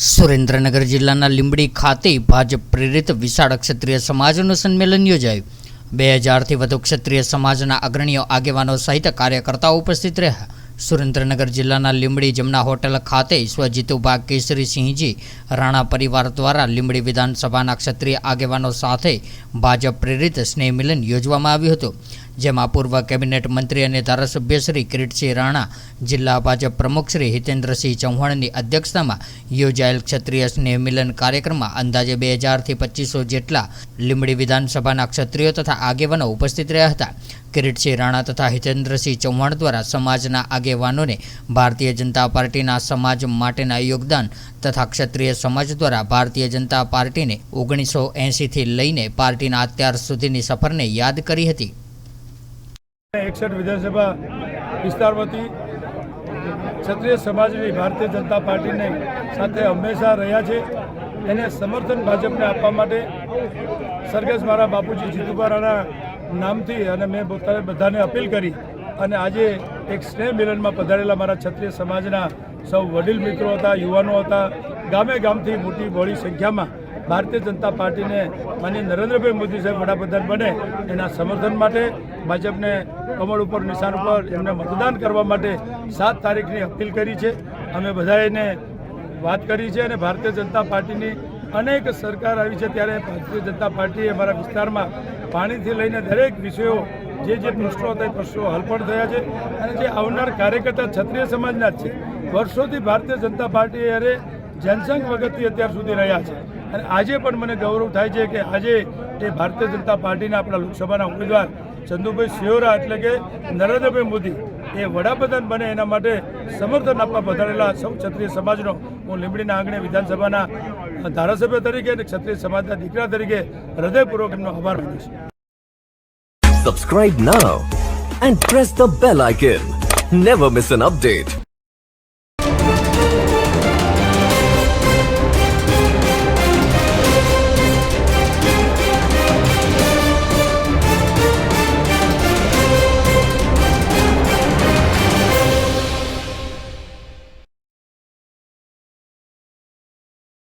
સુરેન્દ્રનગર જિલ્લાના લીંબડી ખાતે ભાજપ પ્રેરિત વિશાળ ક્ષત્રિય સમાજનું સંમેલન યોજાયું. બે હજારથી વધુ ક્ષત્રિય સમાજના અગ્રણીઓ આગેવાનો સહિત કાર્યકર્તાઓ ઉપસ્થિત રહ્યા. સુરેન્દ્રનગર જિલ્લાના લીંબડી જમના હોટલ ખાતે સ્વજીતુભા કેસરીસિંહજી રાણા પરિવાર દ્વારા લીંબડી વિધાનસભાના ક્ષત્રિય આગેવાનો સાથે ભાજપ પ્રેરિત સ્નેહ મિલન યોજવામાં આવ્યું હતું. જેમાં પૂર્વ કેબિનેટ મંત્રી અને ધારાસભ્ય શ્રી કિરીટસિંહ રાણા, જિલ્લા ભાજપ પ્રમુખ શ્રી હિતેન્દ્રસિંહ ચૌહાણની અધ્યક્ષતામાં યોજાયેલ ક્ષત્રિય સ્નેહ મિલન કાર્યક્રમમાં અંદાજે બે હજારથી પચીસો જેટલા લીંબડી વિધાનસભાના ક્ષત્રિયો તથા આગેવાનો ઉપસ્થિત રહ્યા હતા. કિરીટસિંહ રાણા તથા હિતેન્દ્રસિંહ ચૌહાણ દ્વારા સમાજના આગેવાનોને ભારતીય જનતા પાર્ટીના સમાજ માટેના યોગદાન તથા ક્ષત્રિય સમાજ દ્વારા ભારતીય જનતા પાર્ટીને ઓગણીસો એંશીથી લઈને પાર્ટીના અત્યાર સુધીની સફરને યાદ કરી હતી. એકસઠ વિધાનસભા વિસ્તારમાંથી ક્ષત્રિય સમાજની ભારતીય જનતા પાર્ટીને સાથે હંમેશા રહ્યા છે. એને સમર્થન ભાજપને આપવા માટે સરગસ મારા બાપુજી જીતુભારાના નામથી અને મેં પોતાને બધાને અપીલ કરી અને આજે એક સ્નેહ મિલનમાં પધારેલા મારા ક્ષત્રિય સમાજના સૌ વડીલ મિત્રો હતા, યુવાનો હતા, ગામે ગામથી મોટી બહોળી સંખ્યામાં ભારતીય જનતા પાર્ટીને માનીય નરેન્દ્રભાઈ મોદી સાહેબ વડાપ્રધાન બને એના સમર્થન માટે ભાજપને કમળ ઉપર, નિશાન ઉપર એમને મતદાન કરવા માટે સાત તારીખની અપીલ કરી છે. અમે બધાએ વાત કરી છે અને ભારતીય જનતા પાર્ટીની અનેક સરકાર આવી છે ત્યારે ભારતીય જનતા પાર્ટીએ અમારા વિસ્તારમાં પાણીથી લઈને દરેક વિષયો, જે જે પ્રશ્નો હતા એ પ્રશ્નો હલ પણ થયા છે અને જે આવનાર કાર્યકર્તા ક્ષત્રિય સમાજના જ છે. વર્ષોથી ભારતીય જનતા પાર્ટી અરે જનસંઘ વગરથી અત્યાર સુધી રહ્યા છે. અને આજે પણ મને ગૌરવ થાય છે કે આજે એ ભારતીય જનતા પાર્ટીના આપણા લોકસભાના ઉમેદવાર ચંદુભાઈ સિયોરા એટલે કે નરેન્દ્રભાઈ મોદી એ વડાપ્રધાન બને એના માટે સમર્થન આપવા પધારેલા સૌ ક્ષત્રિય સમાજનો હું લીંબડીના આંગણે વિધાનસભાના ધારાસભ્ય તરીકે અને ક્ષત્રિય સમાજના દીકરા તરીકે હૃદયપૂર્વક એમનો આભાર માનું છું Subscribe now and press the bell icon. Never miss an update.